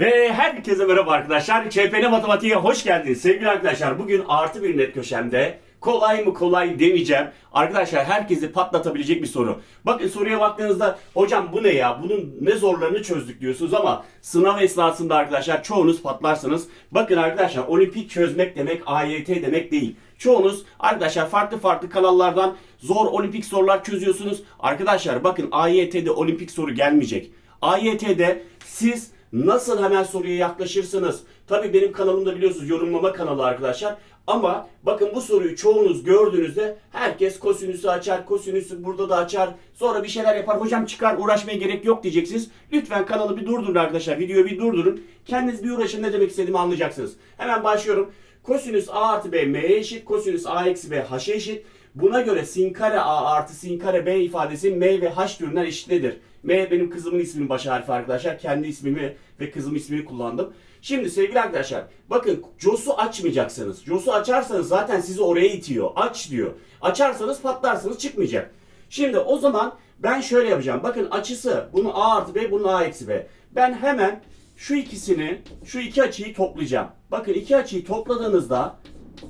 Ve herkese merhaba arkadaşlar. ÇPN Matematiğe hoş geldiniz. Sevgili arkadaşlar bugün artı bir net köşemde kolay mı kolay demeyeceğim. Arkadaşlar herkesi patlatabilecek bir soru. Bakın soruya baktığınızda hocam bu ne ya bunun ne zorlarını çözdük diyorsunuz ama sınav esnasında arkadaşlar çoğunuz patlarsınız. Bakın arkadaşlar olimpik çözmek demek AYT demek değil. Çoğunuz arkadaşlar farklı farklı kanallardan zor olimpik sorular çözüyorsunuz. Arkadaşlar bakın AYT'de olimpik soru gelmeyecek. AYT'de siz Nasıl hemen soruya yaklaşırsınız? Tabii benim kanalımda biliyorsunuz yorumlama kanalı arkadaşlar. Ama bakın bu soruyu çoğunuz gördüğünüzde herkes kosinüsü açar, kosinüsü burada da açar. Sonra bir şeyler yapar. Hocam çıkar uğraşmaya gerek yok diyeceksiniz. Lütfen kanalı bir durdurun arkadaşlar. Videoyu bir durdurun. Kendiniz bir uğraşın ne demek istediğimi anlayacaksınız. Hemen başlıyorum. Kosinüs a artı b m'ye eşit. Kosinüs a eksi b h'e eşit. Buna göre sin kare a artı sin kare b ifadesi m ve h türünden eşit nedir? M benim kızımın isminin baş harfi arkadaşlar. Kendi ismimi ve kızımın ismini kullandım. Şimdi sevgili arkadaşlar bakın JOS'u açmayacaksınız. JOS'u açarsanız zaten sizi oraya itiyor. Aç diyor. Açarsanız patlarsınız çıkmayacak. Şimdi o zaman ben şöyle yapacağım. Bakın açısı bunu A artı B bunu A eksi B. Ben hemen şu ikisini şu iki açıyı toplayacağım. Bakın iki açıyı topladığınızda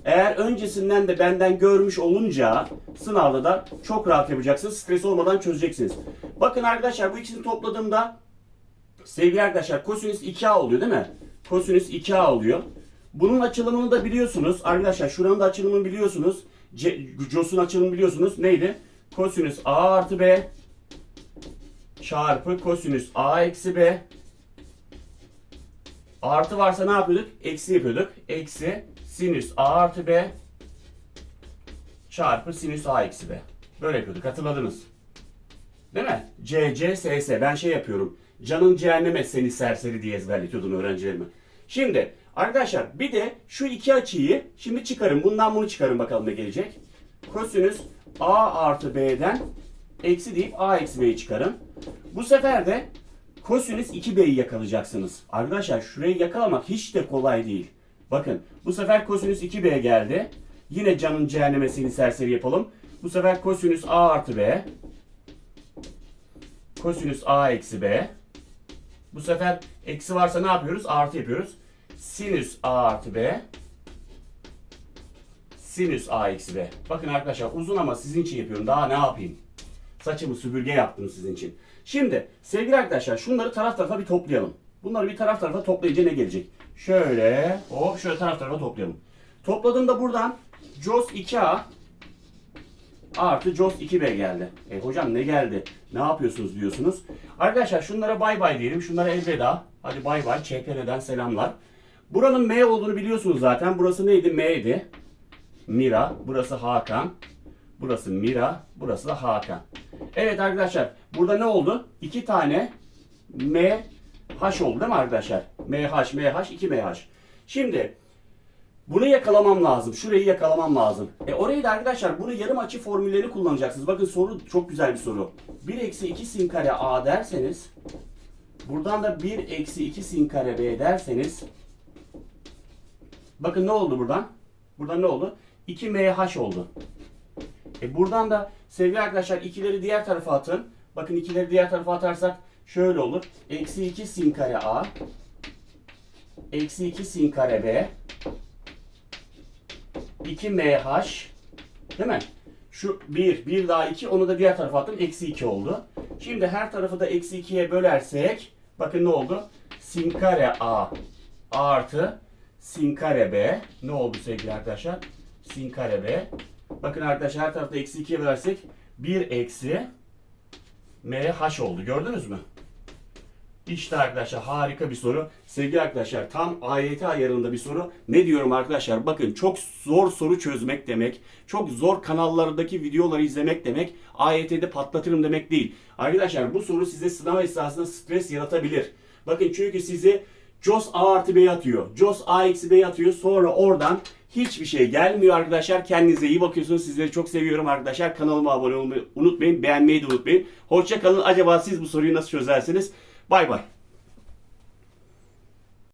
eğer öncesinden de benden görmüş olunca sınavda da çok rahat yapacaksınız. Stres olmadan çözeceksiniz. Bakın arkadaşlar bu ikisini topladığımda sevgili arkadaşlar kosinüs 2a oluyor değil mi? Kosinüs 2a oluyor. Bunun açılımını da biliyorsunuz. Arkadaşlar şuranın da açılımını biliyorsunuz. C- Jos'un açılımını biliyorsunuz. Neydi? Kosinüs a artı b çarpı kosinüs a eksi b Artı varsa ne yapıyorduk? Eksi yapıyorduk. Eksi sinüs a artı b çarpı sinüs a eksi b. Böyle yapıyorduk. Hatırladınız. Değil mi? C, C, S, S. Ben şey yapıyorum. Canın cehenneme seni serseri diye ezberletiyordum öğrencilerime. Şimdi arkadaşlar bir de şu iki açıyı şimdi çıkarın. Bundan bunu çıkarın bakalım ne gelecek. Kosinüs A artı B'den eksi deyip A eksi B'yi çıkarın. Bu sefer de kosinüs 2B'yi yakalayacaksınız. Arkadaşlar şurayı yakalamak hiç de kolay değil. Bakın bu sefer kosinüs 2B geldi. Yine canın cehenneme seni serseri yapalım. Bu sefer kosinüs A artı B kosinüs a eksi b. Bu sefer eksi varsa ne yapıyoruz? Artı yapıyoruz. Sinüs a artı b. Sinüs a eksi b. Bakın arkadaşlar uzun ama sizin için yapıyorum. Daha ne yapayım? Saçımı süpürge yaptım sizin için. Şimdi sevgili arkadaşlar şunları taraf tarafa bir toplayalım. Bunları bir taraf tarafa toplayınca ne gelecek? Şöyle hop şöyle taraf tarafa toplayalım. Topladığımda buradan cos 2a artı JOS 2B geldi. E hocam ne geldi? Ne yapıyorsunuz diyorsunuz. Arkadaşlar şunlara bay bay diyelim. Şunlara elveda. Hadi bay bay. ÇPN'den selamlar. Buranın M olduğunu biliyorsunuz zaten. Burası neydi? M'ydi. Mira. Burası Hakan. Burası Mira. Burası da Hakan. Evet arkadaşlar. Burada ne oldu? İki tane M H oldu değil mi arkadaşlar? MH, MH, 2 MH. Şimdi bunu yakalamam lazım. Şurayı yakalamam lazım. E orayı da arkadaşlar bunu yarım açı formülleri kullanacaksınız. Bakın soru çok güzel bir soru. 1 eksi 2 sin kare A derseniz buradan da 1 eksi 2 sin kare B derseniz bakın ne oldu buradan? Buradan ne oldu? 2 MH oldu. E buradan da sevgili arkadaşlar ikileri diğer tarafa atın. Bakın ikileri diğer tarafa atarsak şöyle olur. Eksi 2 sin kare A eksi 2 sin kare B 2MH değil mi? Şu 1, 1 daha 2 onu da diğer tarafa attım. Eksi 2 oldu. Şimdi her tarafı da eksi 2'ye bölersek bakın ne oldu? Sin kare A artı sin kare B ne oldu sevgili arkadaşlar? Sin kare B. Bakın arkadaşlar her tarafta eksi 2'ye bölersek 1 eksi MH oldu. Gördünüz mü? İşte arkadaşlar harika bir soru. Sevgili arkadaşlar tam AYT ayarında bir soru. Ne diyorum arkadaşlar? Bakın çok zor soru çözmek demek. Çok zor kanallardaki videoları izlemek demek. AYT'de patlatırım demek değil. Arkadaşlar bu soru size sınav esnasında stres yaratabilir. Bakın çünkü sizi JOS A artı B'ye atıyor. JOS A eksi B'ye atıyor. Sonra oradan hiçbir şey gelmiyor arkadaşlar. Kendinize iyi bakıyorsunuz. Sizleri çok seviyorum arkadaşlar. Kanalıma abone olmayı unutmayın. Beğenmeyi de unutmayın. Hoşça kalın. Acaba siz bu soruyu nasıl çözersiniz? Bay bay.